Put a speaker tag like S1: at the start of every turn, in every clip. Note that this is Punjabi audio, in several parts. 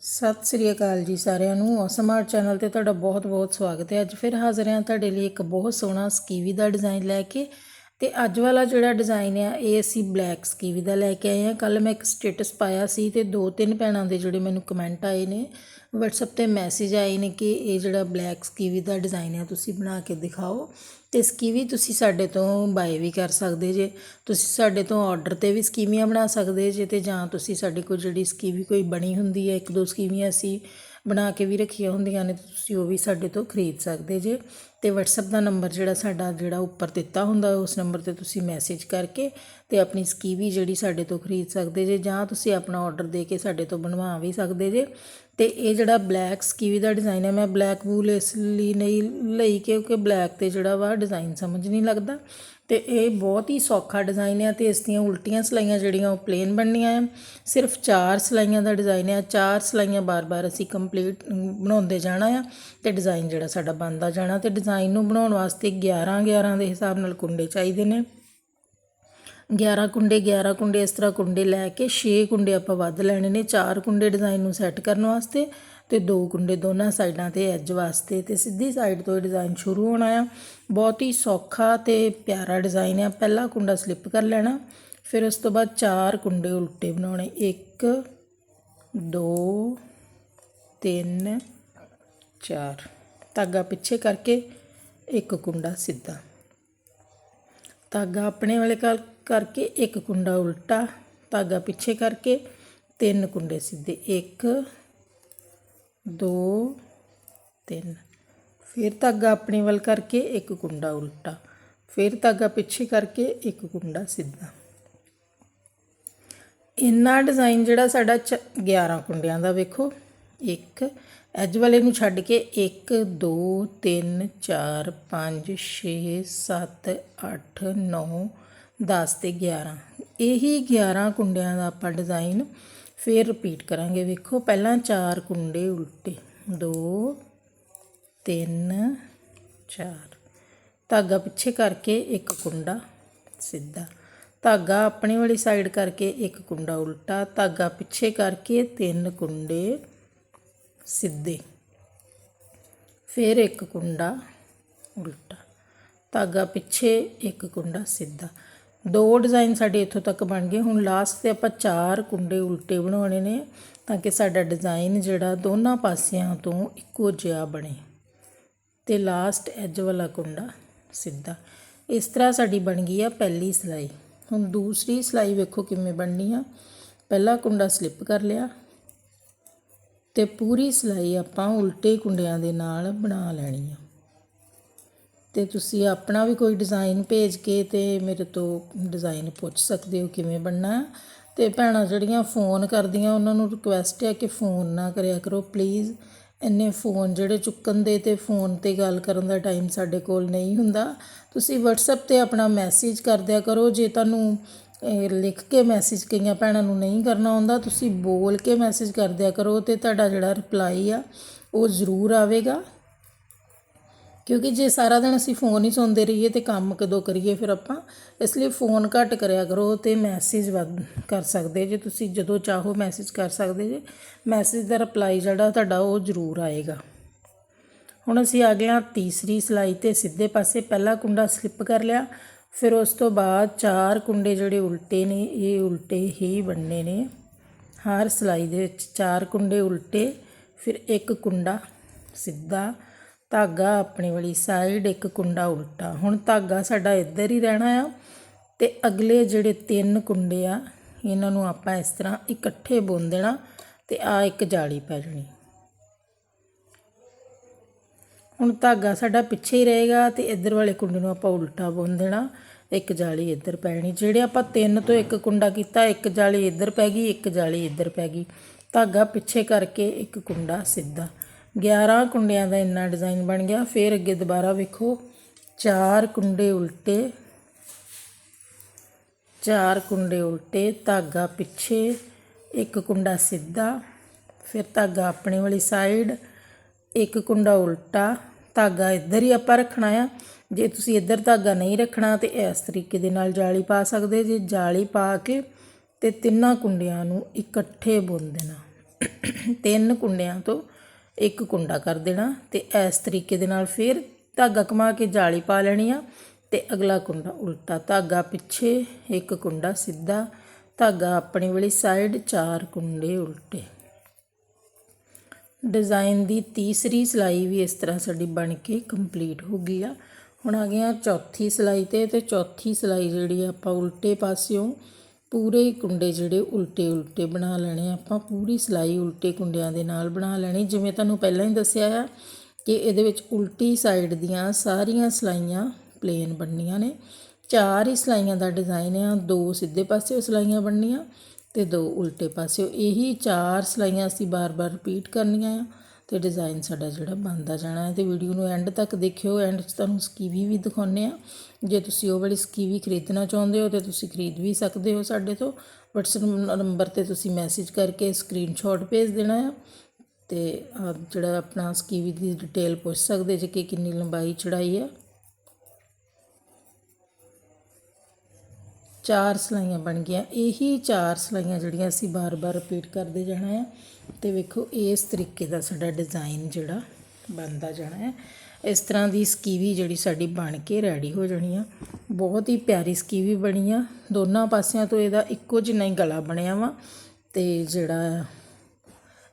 S1: ਸਤਿ ਸ੍ਰੀ ਅਕਾਲ ਜੀ ਸਾਰਿਆਂ ਨੂੰ। ਸਮਾਰਟ ਚੈਨਲ ਤੇ ਤੁਹਾਡਾ ਬਹੁਤ-ਬਹੁਤ ਸਵਾਗਤ ਹੈ। ਅੱਜ ਫਿਰ ਹਾਜ਼ਰ ਹਾਂ ਤੁਹਾਡੇ ਲਈ ਇੱਕ ਬਹੁਤ ਸੋਹਣਾ ਸਕੀਵੀ ਦਾ ਡਿਜ਼ਾਈਨ ਲੈ ਕੇ। ਤੇ ਅੱਜ ਵਾਲਾ ਜਿਹੜਾ ਡਿਜ਼ਾਈਨ ਆ, ਇਹ ਅਸੀਂ ਬਲੈਕ ਸਕੀਵੀ ਦਾ ਲੈ ਕੇ ਆਏ ਹਾਂ। ਕੱਲ ਮੈਂ ਇੱਕ ਸਟੇਟਸ ਪਾਇਆ ਸੀ ਤੇ ਦੋ ਤਿੰਨ ਭੈਣਾਂ ਦੇ ਜਿਹੜੇ ਮੈਨੂੰ ਕਮੈਂਟ ਆਏ ਨੇ। WhatsApp ਤੇ ਮੈਸੇਜ ਆਏ ਨੇ ਕਿ ਇਹ ਜਿਹੜਾ ਬਲੈਕ ਸਕੀਵੀ ਦਾ ਡਿਜ਼ਾਈਨ ਆ, ਤੁਸੀਂ ਬਣਾ ਕੇ ਦਿਖਾਓ। ਤੇ ਸਕੀਵੀ ਤੁਸੀਂ ਸਾਡੇ ਤੋਂ ਬਾਏ ਵੀ ਕਰ ਸਕਦੇ ਜੇ। ਤੁਸੀਂ ਸਾਡੇ ਤੋਂ ਆਰਡਰ ਤੇ ਵੀ ਸਕੀਵੀਆਂ ਬਣਾ ਸਕਦੇ ਜੇ ਤੇ ਜਾਂ ਤੁਸੀਂ ਸਾਡੇ ਕੋਲ ਜਿਹੜੀ ਸਕੀਵੀ ਕੋਈ ਬਣੀ ਹੁੰਦੀ ਹੈ, ਇੱਕ ਦੋ ਸਕੀਵੀਆਂ ਅਸੀਂ ਬਣਾ ਕੇ ਵੀ ਰੱਖੀਆਂ ਹੁੰਦੀਆਂ ਨੇ, ਤੇ ਤੁਸੀਂ ਉਹ ਵੀ ਸਾਡੇ ਤੋਂ ਖਰੀਦ ਸਕਦੇ ਜੇ। ਅਤੇ ਵਟਸਐਪ ਦਾ ਨੰਬਰ ਜਿਹੜਾ ਸਾਡਾ, ਜਿਹੜਾ ਉੱਪਰ ਦਿੱਤਾ ਹੁੰਦਾ, ਉਸ ਨੰਬਰ ਤੇ ਤੁਸੀਂ ਮੈਸੇਜ ਕਰਕੇ ਅਤੇ ਆਪਣੀ ਸਕੀਵੀ ਜਿਹੜੀ ਸਾਡੇ ਤੋਂ ਖਰੀਦ ਸਕਦੇ ਜੇ, ਜਾਂ ਤੁਸੀਂ ਆਪਣਾ ਆਰਡਰ ਦੇ ਕੇ ਸਾਡੇ ਤੋਂ ਬਣਵਾ ਵੀ ਸਕਦੇ ਜੇ। ਅਤੇ ਇਹ ਜਿਹੜਾ ਬਲੈਕ ਸਕੀਵੀ ਦਾ ਡਿਜ਼ਾਈਨ ਹੈ, ਮੈਂ ਬਲੈਕ ਵੂਲ ਇਸ ਲਈ ਨਹੀਂ ਲਈ, ਕਿਉਂਕਿ ਬਲੈਕ ਤੇ ਜਿਹੜਾ ਵਾ ਡਿਜ਼ਾਈਨ ਸਮਝ ਨਹੀਂ ਲੱਗਦਾ। ਤੇ ਇਹ ਬਹੁਤ ਹੀ ਸੌਖਾ ਡਿਜ਼ਾਈਨ ਹੈ ਤੇ ਇਸ ਦੀਆਂ ਉਲਟੀਆਂ ਸਲਾਈਆਂ ਜਿਹੜੀਆਂ ਉਹ ਪਲੇਨ ਬਣਨੀਆਂ ਆ। ਸਿਰਫ ਚਾਰ ਸਲਾਈਆਂ ਦਾ ਡਿਜ਼ਾਈਨ ਹੈ ਚਾਰ ਸਲਾਈਆਂ ਬਾਰ-ਬਾਰ ਅਸੀਂ ਕੰਪਲੀਟ ਬਣਾਉਂਦੇ ਜਾਣਾ ਆ ਤੇ ਡਿਜ਼ਾਈਨ ਜਿਹੜਾ ਸਾਡਾ ਬਣਦਾ ਜਾਣਾ ਤੇ ਡਿਜ਼ਾਈਨ ਨੂੰ ਬਣਾਉਣ ਵਾਸਤੇ 11 11 ਦੇ ਹਿਸਾਬ ਨਾਲ ਕੁੰਡੇ ਚਾਹੀਦੇ ਨੇ। 11 ਕੁੰਡੇ 11 ਕੁੰਡੇ ਇਸ ਤਰ੍ਹਾਂ ਕੁੰਡੇ ਲੈ ਕੇ 6 ਕੁੰਡੇ ਆਪਾਂ ਵੱਧ ਲੈਣੇ ਨੇ 4 ਕੁੰਡੇ ਡਿਜ਼ਾਈਨ ਨੂੰ ਸੈੱਟ ਕਰਨ ਵਾਸਤੇ। ਤੇ ਦੋ ਕੁੰਡੇ ਦੋਨਾਂ ਸਾਈਡਾਂ ਤੇ ਐਜ ਵਾਸਤੇ ਤੇ ਸਿੱਧੀ ਸਾਈਡ ਤੋਂ ਇਹ ਡਿਜ਼ਾਈਨ ਸ਼ੁਰੂ ਹੋਣਾ ਆ। ਬਹੁਤ ਹੀ ਸੌਖਾ ਤੇ ਪਿਆਰਾ ਡਿਜ਼ਾਈਨ ਆ। ਪਹਿਲਾ ਕੁੰਡਾ ਸਲਿੱਪ ਕਰ ਲੈਣਾ, ਫਿਰ ਉਸ ਤੋਂ ਬਾਅਦ ਚਾਰ ਕੁੰਡੇ ਉਲਟੇ ਬਣਾਉਣੇ। 1 2 3 4 ਧਾਗਾ ਪਿੱਛੇ ਕਰਕੇ ਇੱਕ ਕੁੰਡਾ ਸਿੱਧਾ। ਧਾਗਾ ਆਪਣੇ ਵਾਲੇ ਕਰ, ਕਰਕੇ ਇੱਕ ਕੁੰਡਾ ਉਲਟਾ। ਧਾਗਾ ਪਿੱਛੇ ਕਰਕੇ ਤਿੰਨ ਕੁੰਡੇ ਸਿੱਧੇ। 1 2 3 ਫਿਰ ਧਾਗਾ ਆਪਣੇ ਵੱਲ ਕਰਕੇ ਇੱਕ ਕੁੰਡਾ ਉਲਟਾ। ਫਿਰ ਧਾਗਾ ਪਿੱਛੇ ਕਰਕੇ ਇੱਕ ਕੁੰਡਾ ਸਿੱਧਾ। ਇੰਨਾ ਡਿਜ਼ਾਈਨ ਜਿਹੜਾ ਸਾਡਾ 11 ਕੁੰਡਿਆਂ ਦਾ ਵੇਖੋ। ਇੱਕ ਐਜ ਵਾਲੇ ਨੂੰ ਛੱਡ ਕੇ 1 2 3 4 5 6 7 8 9 10 ਤੇ 11 ਇਹੀ 11 ਕੁੰਡਿਆਂ ਦਾ ਆਪਾਂ ਡਿਜ਼ਾਈਨ ਫਿਰ ਰਿਪੀਟ ਕਰਾਂਗੇ, ਵੇਖੋ, ਪਹਿਲਾਂ ਚਾਰ ਕੁੰਡੇ ਉਲਟੇ। 2 3 4 ਧਾਗਾ ਪਿੱਛੇ ਕਰਕੇ ਇੱਕ ਕੁੰਡਾ, ਸਿੱਧਾ। ਧਾਗਾ ਆਪਣੇ ਵਾਲੀ ਸਾਈਡ ਕਰਕੇ ਇੱਕ ਕੁੰਡਾ ਉਲਟਾ। ਧਾਗਾ ਪਿੱਛੇ ਕਰਕੇ ਤਿੰਨ ਕੁੰਡੇ ਸਿੱਧੇ। ਫਿਰ ਇੱਕ ਕੁੰਡਾ ਉਲਟਾ। ਧਾਗਾ ਪਿੱਛੇ ਇੱਕ ਕੁੰਡਾ ਸਿੱਧਾ। ਦੋ ਡਿਜ਼ਾਈਨ ਸਾਡੇ ਇੱਥੋਂ ਤੱਕ ਬਣ ਗਏ। ਹੁਣ ਲਾਸਟ ਤੇ ਆਪਾਂ ਚਾਰ ਕੁੰਡੇ ਉਲਟੇ ਬਣਾਉਣੇ ਨੇ ਤਾਂ ਕਿ ਸਾਡਾ ਡਿਜ਼ਾਈਨ ਜਿਹੜਾ ਦੋਨਾਂ ਪਾਸਿਆਂ ਤੋਂ ਇੱਕੋ ਜਿਹਾ ਬਣੇ। ਤੇ ਲਾਸਟ ਐਜ ਵਾਲਾ ਕੁੰਡਾ ਸਿੱਧਾ। ਇਸ ਤਰ੍ਹਾਂ ਸਾਡੀ ਬਣ ਗਈ ਆ ਪਹਿਲੀ ਸਲਾਈ। ਹੁਣ ਦੂਸਰੀ ਸਲਾਈ ਵੇਖੋ ਕਿਵੇਂ ਬਣਨੀ ਆ। ਪਹਿਲਾ ਕੁੰਡਾ ਸਲਿੱਪ ਕਰ ਲਿਆ ਤੇ ਪੂਰੀ ਸਲਾਈ ਆਪਾਂ ਉਲਟੇ ਕੁੰਡਿਆਂ ਦੇ ਨਾਲ ਬਣਾ ਲੈਣੀ ਆ। ਅਤੇ ਤੁਸੀਂ ਆਪਣਾ ਵੀ ਕੋਈ ਡਿਜ਼ਾਈਨ ਭੇਜ ਕੇ ਅਤੇ ਮੇਰੇ ਤੋਂ ਡਿਜ਼ਾਈਨ ਪੁੱਛ ਸਕਦੇ ਹੋ ਕਿਵੇਂ ਬਣਨਾ ਅਤੇ ਭੈਣਾਂ, ਜਿਹੜੀਆਂ ਫੋਨ ਕਰਦੀਆਂ, ਉਹਨਾਂ ਨੂੰ ਰਿਕੁਐਸਟ ਹੈ ਕਿ ਫੋਨ ਨਾ ਕਰਿਆ ਕਰੋ ਪਲੀਜ਼ ਇੰਨੇ ਫੋਨ ਜਿਹੜੇ ਚੁੱਕਣ ਦੇ ਤੇ ਫੋਨ ਤੇ ਗੱਲ ਕਰਨ ਦਾ ਟਾਈਮ ਸਾਡੇ ਕੋਲ ਨਹੀਂ ਹੁੰਦਾ। ਤੁਸੀਂ WhatsApp ਤੇ ਆਪਣਾ ਮੈਸੇਜ ਕਰ ਦਿਆ ਕਰੋ। ਜੇ ਤੁਹਾਨੂੰ ਲਿਖ ਕੇ ਮੈਸੇਜ ਕਈਆਂ ਭੈਣਾਂ ਨੂੰ ਨਹੀਂ ਕਰਨਾ ਆਉਂਦਾ, ਤੁਸੀਂ ਬੋਲ ਕੇ ਮੈਸੇਜ ਕਰ ਦਿਆ ਕਰੋ ਤੇ ਤੁਹਾਡਾ ਜਿਹੜਾ ਰਿਪਲਾਈ ਆ, ਉਹ ਜ਼ਰੂਰ ਆਵੇਗਾ। ਕਿਉਂਕਿ ਜੇ ਸਾਰਾ ਦਿਨ ਅਸੀਂ ਫੋਨ ਹੀ ਸੁਣਦੇ ਰਹੀਏ ਤੇ ਕੰਮ ਕਦੋਂ ਕਰੀਏ ਫਿਰ ਆਪਾਂ, ਇਸ ਲਈ ਫੋਨ ਘੱਟ ਕਰਿਆ ਕਰੋ ਤੇ ਮੈਸੇਜ ਵੱਧ ਕਰ ਸਕਦੇ ਜੇ ਤੁਸੀਂ ਜਦੋਂ ਚਾਹੋ ਮੈਸੇਜ ਕਰ ਸਕਦੇ ਜੇ। ਮੈਸੇਜ ਦਾ ਰਿਪਲਾਈ ਜਿਹੜਾ ਤੁਹਾਡਾ ਉਹ ਜ਼ਰੂਰ ਆਏਗਾ। ਹੁਣ ਅਸੀਂ ਆ ਗਏ ਹਾਂ ਤੀਸਰੀ ਸਲਾਈ ਤੇ ਸਿੱਧੇ ਪਾਸੇ, ਪਹਿਲਾ ਕੁੰਡਾ ਸਲਿੱਪ ਕਰ ਲਿਆ, ਫਿਰ ਉਸ ਤੋਂ ਬਾਅਦ ਚਾਰ ਕੁੰਡੇ ਜਿਹੜੇ ਉਲਟੇ ਨੇ, ਇਹ ਉਲਟੇ ਹੀ ਬਣਨੇ ਨੇ। ਹਰ ਸਲਾਈ ਦੇ ਵਿੱਚ ਚਾਰ ਕੁੰਡੇ ਉਲਟੇ, ਫਿਰ ਇੱਕ ਕੁੰਡਾ ਸਿੱਧਾ ਧਾਗਾ ਆਪਣੇ ਵਾਲੀ ਸਾਈਡ ਇੱਕ ਕੁੰਡਾ ਉਲਟਾ। ਹੁਣ ਧਾਗਾ ਸਾਡਾ ਇੱਧਰ ਹੀ ਰਹਿਣਾ ਆ ਤੇ ਅਗਲੇ ਜਿਹੜੇ ਤਿੰਨ ਕੁੰਡੇ ਆ, ਇਹਨਾਂ ਨੂੰ ਆਪਾਂ ਇਸ ਤਰ੍ਹਾਂ ਇਕੱਠੇ ਬੁੰਨ ਦੇਣਾ ਤੇ ਆ ਇੱਕ ਜਾਲੀ ਪੈ ਜਾਣੀ। ਹੁਣ ਧਾਗਾ ਸਾਡਾ ਪਿੱਛੇ ਹੀ ਰਹੇਗਾ ਤੇ ਇੱਧਰ ਵਾਲੇ ਕੁੰਡੇ ਨੂੰ ਆਪਾਂ ਉਲਟਾ ਬੁੰਨ ਦੇਣਾ, ਇੱਕ ਜਾਲੀ ਇੱਧਰ ਪੈਣੀ ਜਿਹੜੇ ਆਪਾਂ ਤਿੰਨ ਤੋਂ ਇੱਕ ਕੁੰਡਾ ਕੀਤਾ, ਇੱਕ ਜਾਲੀ ਇੱਧਰ ਪੈ ਗਈ, ਇੱਕ ਜਾਲੀ ਇੱਧਰ ਪੈ ਗਈ। ਧਾਗਾ ਪਿੱਛੇ ਕਰਕੇ ਇੱਕ ਕੁੰਡਾ ਸਿੱਧਾ। 11 ਕੁੰਡਿਆਂ ਦਾ ਇੰਨਾ ਡਿਜ਼ਾਈਨ ਬਣ ਗਿਆ। ਫਿਰ ਅੱਗੇ ਦੁਬਾਰਾ ਵੇਖੋ, ਚਾਰ ਕੁੰਡੇ ਉਲਟੇ, ਚਾਰ ਕੁੰਡੇ ਉਲਟੇ, ਧਾਗਾ ਪਿੱਛੇ, ਇੱਕ ਕੁੰਡਾ ਸਿੱਧਾ, ਫਿਰ ਧਾਗਾ ਆਪਣੇ ਵਾਲੀ ਸਾਈਡ ਇੱਕ ਕੁੰਡਾ ਉਲਟਾ। ਧਾਗਾ ਇੱਧਰ ਹੀ ਆਪਾਂ ਰੱਖਣਾ ਆ। ਜੇ ਤੁਸੀਂ ਇੱਧਰ ਧਾਗਾ ਨਹੀਂ ਰੱਖਣਾ ਤੇ ਇਸ ਤਰੀਕੇ ਦੇ ਨਾਲ ਜਾਲੀ ਪਾ ਸਕਦੇ ਜੇ ਜਾਲੀ ਪਾ ਕੇ ਤੇ ਤਿੰਨਾਂ ਕੁੰਡਿਆਂ ਨੂੰ ਇਕੱਠੇ ਬੁਣ ਦੇਣਾ ਤਿੰਨ ਕੁੰਡਿਆਂ ਤੋਂ ਇੱਕ ਕੁੰਡਾ ਕਰ ਦੇਣਾ ਤੇ ਇਸ ਤਰੀਕੇ ਦੇ ਨਾਲ ਫਿਰ ਧਾਗਾ ਕਮਾ ਕੇ ਜਾਲੀ ਪਾ ਲੈਣੀ ਆ ਤੇ ਅਗਲਾ ਕੁੰਡਾ ਉਲਟਾ ਧਾਗਾ ਪਿੱਛੇ, ਇੱਕ ਕੁੰਡਾ ਸਿੱਧਾ, ਧਾਗਾ ਆਪਣੀ ਵਾਲੀ ਸਾਈਡ ਚਾਰ ਕੁੰਡੇ ਉਲਟੇ। ਡਿਜ਼ਾਈਨ ਦੀ ਤੀਸਰੀ ਸਿਲਾਈ ਵੀ ਇਸ ਤਰ੍ਹਾਂ ਸਾਡੀ ਬਣ ਕੇ ਕੰਪਲੀਟ ਹੋ ਗਈ ਆ। ਹੁਣ ਆ ਗਏ ਆ ਚੌਥੀ ਸਿਲਾਈ ਤੇ ਤੇ ਚੌਥੀ ਸਿਲਾਈ ਜਿਹੜੀ ਆ ਆਪਾਂ ਉਲਟੇ ਪਾਸਿਓਂ ਪੂਰੇ ਕੁੰਡੇ ਜਿਹੜੇ ਉਲਟੇ ਉਲਟੇ ਬਣਾ ਲੈਣੇ ਆਪਾਂ ਪੂਰੀ ਸਿਲਾਈ ਉਲਟੇ ਕੁੰਡਿਆਂ ਦੇ ਨਾਲ ਬਣਾ ਲੈਣੀ। ਜਿਵੇਂ ਤੁਹਾਨੂੰ ਪਹਿਲਾਂ ਹੀ ਦੱਸਿਆ ਆ ਕਿ ਇਹਦੇ ਵਿੱਚ ਉਲਟੀ ਸਾਈਡ ਦੀਆਂ ਸਾਰੀਆਂ ਸਿਲਾਈਆਂ ਪਲੇਨ ਬਣਨੀਆਂ ਨੇ। ਚਾਰ ਹੀ ਸਿਲਾਈਆਂ ਦਾ ਡਿਜ਼ਾਈਨ ਆ। ਦੋ ਸਿੱਧੇ ਪਾਸੇ ਸਿਲਾਈਆਂ ਬਣਨੀਆਂ ਤੇ ਦੋ ਉਲਟੇ ਪਾਸਿਓ। ਇਹੀ ਚਾਰ ਸਿਲਾਈਆਂ ਅਸੀਂ ਬਾਰ-ਬਾਰ ਰਿਪੀਟ ਕਰਨੀਆਂ ਆ। ਅਤੇ ਡਿਜ਼ਾਈਨ ਸਾਡਾ ਜਿਹੜਾ ਬਣਦਾ ਜਾਣਾ ਹੈ ਅਤੇ ਵੀਡੀਓ ਨੂੰ ਐਂਡ ਤੱਕ ਦੇਖਿਓ। ਐਂਡ 'ਚ ਤੁਹਾਨੂੰ ਸਕੀਵੀ ਵੀ ਦਿਖਾਉਂਦੇ ਆ ਜੇ ਤੁਸੀਂ ਉਹ ਵਾਲੀ ਸਕੀਵੀ ਖਰੀਦਣਾ ਚਾਹੁੰਦੇ ਹੋ ਤੇ ਤੁਸੀਂ ਖਰੀਦ ਵੀ ਸਕਦੇ ਹੋ ਸਾਡੇ ਤੋਂ। WhatsApp ਨੰਬਰ ਤੇ ਤੁਸੀਂ ਮੈਸੇਜ ਕਰਕੇ ਸਕਰੀਨਸ਼ਾਟ ਭੇਜ ਦੇਣਾ ਆ ਤੇ ਆਹ ਜਿਹੜਾ ਆਪਣਾ ਸਕੀਵੀ ਦੀ ਡਿਟੇਲ ਪੁੱਛ ਸਕਦੇ ਜੇ ਕਿ ਕਿੰਨੀ ਲੰਬਾਈ ਚੜਾਈ ਆ ਚਾਰ ਸਲਾਈਆਂ ਬਣ ਗਈਆਂ। ਇਹੀ ਚਾਰ ਸਲਾਈਆਂ ਜਿਹੜੀਆਂ ਅਸੀਂ ਬਾਰ-ਬਾਰ ਰਿਪੀਟ ਕਰਦੇ ਜਾਣਾ ਹੈ ਤੇ ਵੇਖੋ, ਇਸ ਤਰੀਕੇ ਦਾ ਸਾਡਾ ਡਿਜ਼ਾਈਨ ਜਿਹੜਾ ਬਣਦਾ ਜਾਣਾ ਹੈ ਇਸ ਤਰ੍ਹਾਂ ਦੀ ਸਕੀਵੀ ਜਿਹੜੀ ਸਾਡੀ ਬਣ ਕੇ ਰੈਡੀ ਹੋ ਜਾਣੀ ਆ। ਬਹੁਤ ਹੀ ਪਿਆਰੀ ਸਕੀਵੀ ਬਣੀ ਆ। ਦੋਨਾਂ ਪਾਸਿਆਂ ਤੋਂ ਇਹਦਾ ਇੱਕੋ ਜਿਹਾ ਹੀ ਗਲਾ ਬਣਿਆ ਵਾ। ਤੇ ਜਿਹੜਾ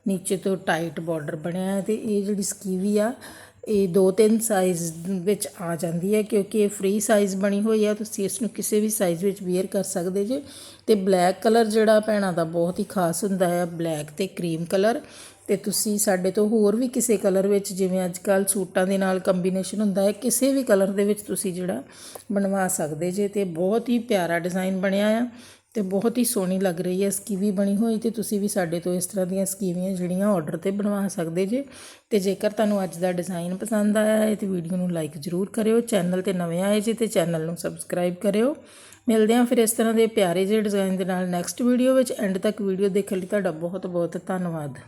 S1: ਨੀਚੇ ਤੋਂ ਟਾਈਟ ਬਾਰਡਰ ਬਣਿਆ ਹੈ ਤੇ ਇਹ ਜਿਹੜੀ ਸਕੀਵੀ ਆ ਇਹ ਦੋ ਤਿੰਨ ਸਾਈਜ਼ ਵਿੱਚ ਆ ਜਾਂਦੀ ਹੈ ਕਿਉਂਕਿ ਇਹ ਫ੍ਰੀ ਸਾਈਜ਼ ਬਣੀ ਹੋਈ ਹੈ। ਤੁਸੀਂ ਇਸ ਨੂੰ ਕਿਸੇ ਵੀ ਸਾਈਜ਼ ਵਿੱਚ ਵੇਅਰ ਕਰ ਸਕਦੇ ਜੇ। ਤੇ ਬਲੈਕ ਕਲਰ ਜਿਹੜਾ ਭੈਣਾਂ ਦਾ ਬਹੁਤ ਹੀ ਖਾਸ ਹੁੰਦਾ ਹੈ ਬਲੈਕ ਤੇ ਕਰੀਮ ਕਲਰ ਤੇ ਤੁਸੀਂ ਸਾਡੇ ਤੋਂ ਹੋਰ ਵੀ ਕਿਸੇ ਕਲਰ ਵਿੱਚ, ਜਿਵੇਂ ਅੱਜ ਕੱਲ ਸੂਟਾਂ ਦੇ ਨਾਲ ਕੰਬੀਨੇਸ਼ਨ ਹੁੰਦਾ ਹੈ, ਕਿਸੇ ਵੀ ਕਲਰ ਦੇ ਵਿੱਚ ਤੁਸੀਂ ਜਿਹੜਾ ਬਣਵਾ ਸਕਦੇ ਜੇ। ਤੇ ਬਹੁਤ ਹੀ ਪਿਆਰਾ ਡਿਜ਼ਾਈਨ ਬਣਿਆ ਆ। ਤੇ ਬਹੁਤ ਹੀ ਸੋਹਣੀ ਲੱਗ ਰਹੀ ਹੈ ਸਕੀਵੀ ਬਣੀ ਹੋਈ ਤੇ ਤੁਸੀਂ ਵੀ ਸਾਡੇ ਤੋਂ ਇਸ ਤਰ੍ਹਾਂ ਦੀਆਂ ਸਕੀਵੀਆਂ ਜਿਹੜੀਆਂ ਆਰਡਰ ਤੇ ਬਣਵਾ ਸਕਦੇ ਜੇ। ਤੇ ਜੇਕਰ ਤੁਹਾਨੂੰ ਅੱਜ ਦਾ ਡਿਜ਼ਾਈਨ ਪਸੰਦ ਆਇਆ ਹੈ ਤੇ ਵੀਡੀਓ ਨੂੰ ਲਾਈਕ ਜ਼ਰੂਰ ਕਰਿਓ ਚੈਨਲ ਤੇ ਨਵੇਂ ਆਏ ਜੇ ਤੇ ਚੈਨਲ ਨੂੰ ਸਬਸਕ੍ਰਾਈਬ ਕਰਿਓ। ਮਿਲਦੇ ਹਾਂ ਫਿਰ ਇਸ ਤਰ੍ਹਾਂ ਦੇ ਪਿਆਰੇ ਜਿਹੇ ਡਿਜ਼ਾਈਨ ਦੇ ਨਾਲ ਨੈਕਸਟ ਵੀਡੀਓ ਵਿੱਚ। ਐਂਡ ਤੱਕ ਵੀਡੀਓ ਦੇਖਣ ਲਈ ਤੁਹਾਡਾ ਬਹੁਤ ਬਹੁਤ ਧੰਨਵਾਦ।